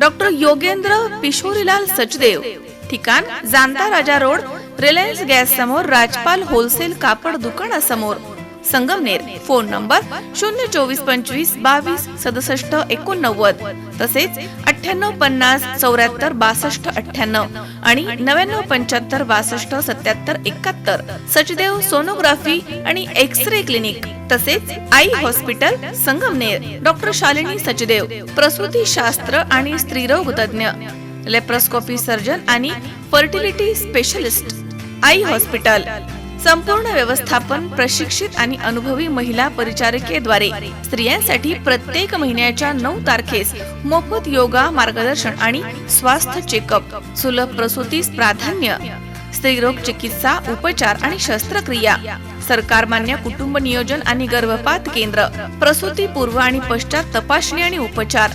Doctor Yogendra Pishorilal Sachdev ठिकाण जाणता राजा road Reliance gas समोर राजपाल wholesale कापड दुकानासमोर. संगमनेर. फोन नंबर शून्य चोवीस पंचवीस बावीस सदुसष्ट एकोणनव्वद. तसेच अठ्ठ्याण्णव पन्नास चौऱ्याहत्तर बासष्ट अठ्ठ्याण्णव आणि नव्याण्णव पंच्याहत्तर बासष्ट सत्याहत्तर एकाहत्तर. सचदेव सोनोग्राफी आणि एक्स रे क्लिनिक. तसेच आई हॉस्पिटल संगमनेर. डॉक्टर शालिनी सचदेव. प्रसूती शास्त्र आणि स्त्रीरोग तज्ज्ञ. लेप्रोस्कोपी सर्जन आणि फर्टिलिटी स्पेशलिस्ट. आई हॉस्पिटल. संपूर्ण व्यवस्थापन प्रशिक्षित आणि अनुभवी महिला परिचारिकेद्वारे. स्त्रियांसाठी प्रत्येक महिन्याच्या नऊ तारखेस मोफत योगा मार्गदर्शन आणि स्वास्थ्य चेकअप सुलभ प्रसूतीस प्राधान्य स्त्रीरोग चिकित्सा उपचार आणि शस्त्रक्रिया सरकार मान्य कुटुंब नियोजन आणि गर्भपात केंद्र प्रसूती पूर्व आणि पश्चात तपासणी आणि उपचार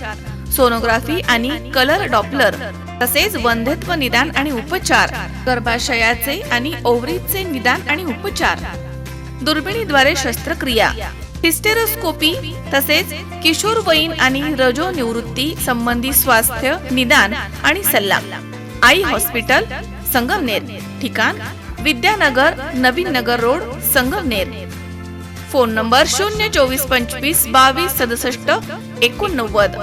सोनोग्राफी आणि कलर डॉपलर तसेच वंध्यत्व निदान आणि उपचार गर्भाशयाचे आणि ओव्हरीचे निदान आणि उपचार दुर्बिणीद्वारे शस्त्रक्रिया हिस्टेरोस्कोपी तसेच किशोरवयीन आणि रजो निवृत्ती संबंधी स्वास्थ्य निदान आणि सल्ला आई हॉस्पिटल संगमनेर ठिकाण Vidyanagar Navin Nagar road Sangamner. Phone number शून्य चोवीस पंचवीस बावीस सदुसष्ट एकोणनव्वद.